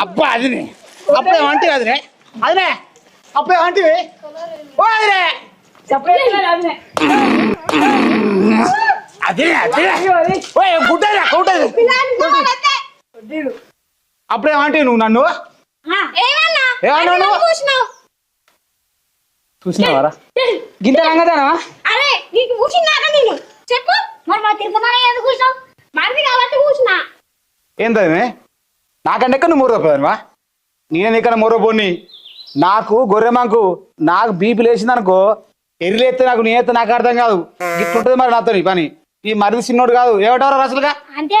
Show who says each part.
Speaker 1: అబ్బా అదినే అప్పుడే అంటే అదినే అదినే అప్పుడే అంటే ఓ అదినే అదినే అదినే ఓ గుడ్డరా గుడ్డది అప్పుడే అంటే నువ్వు నన్ను?
Speaker 2: ఏమన్నా?
Speaker 1: చూసినావారా? గింత రంగదానవా
Speaker 2: అరే నీకు కూర్చున్నాక నేను చెప్పు. మరి మా తిరుపతి ఎందుకు కూర్చున్నావు మనది కాబట్టి కూర్చున్నా.
Speaker 1: ఏంటది నాకంటే ఎక్కడ నువ్వు మూరపోయావా నేనే ఇక్కడ మూరపోని నాకు గొర్రెమాకు నాకు బీపీ లేచిందనుకో ఎర్రెత్తే నాకు నేనైతే నాకు అర్థం కాదు. ఇట్లుంటుంది మరి నాతో ఈ పని. ఈ మరిది చిన్నోడు కాదు. ఏమంటారు అసలుగా?
Speaker 2: అంటే